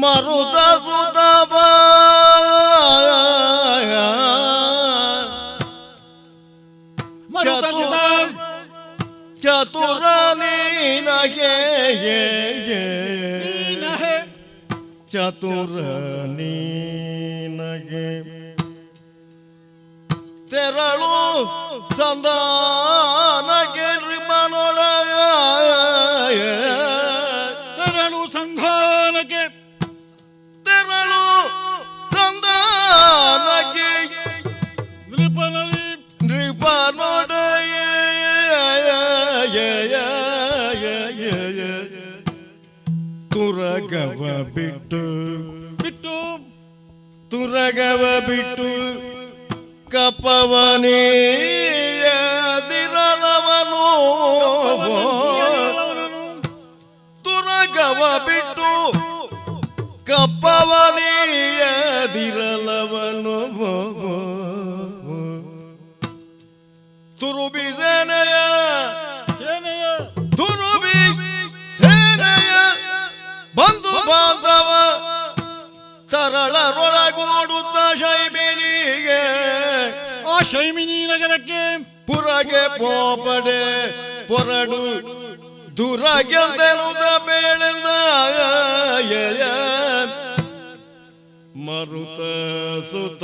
ಮರುದ ಸುತವ ಮರುತ ಸುತ ಚತುರ ನೀನಗೆ ನೀನಹೆ ಚತುರ ನೀನಗೆ ತೆರಳು ಸಂಧಾನಗೆ ಮನೊಳಗ ತೆರಳು ಸಂಧಾನಕ್ಕೆ ಸಂಧಾನಗೆ ನೃಪನಲ್ಲಿ ನೃಪನೊಡೆಯ ತುರಗವ ಬಿಟ್ಟು ಬಿಟ್ಟು ತುರಗವ ಬಿಟ್ಟು ಕಪ್ಪವನೇದಿರಲವನು ಬಾಂಧವ ತರಳರೊಳಗೂಡುತ್ತ ಶೈಮಿನಿಗೆ. ಆ ಶೈಮಿನಿ ನಗರಕ್ಕೆ ಪುರಗೆ ಪೋಪಡೆ ಪೊರಡು ದುರಗೆಲ್ದೆನುದ ಬೇಳೆಂದ ಮರುತ ಸುತ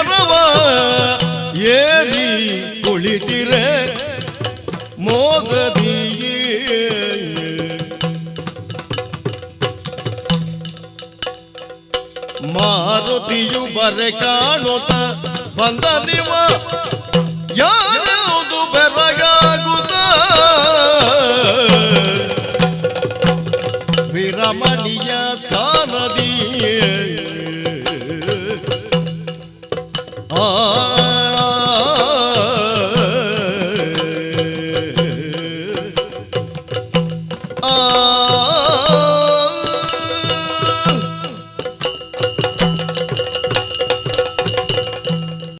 ವಿಷ್ಣರವ ಏರಿ ಕುಳಿತಿರೆ ಮೋದದಿಯೇ ಮಾರುತಿಯು ಬರೆ ಕಾಣುತ್ತ ಬಂದ ನಿವ ಯಾರ್ಯಾವುದು ಬೆರಗಾಗುತ್ತ? ವಿರಮಣಿಯ ಸ್ಥಾನದಿ 啊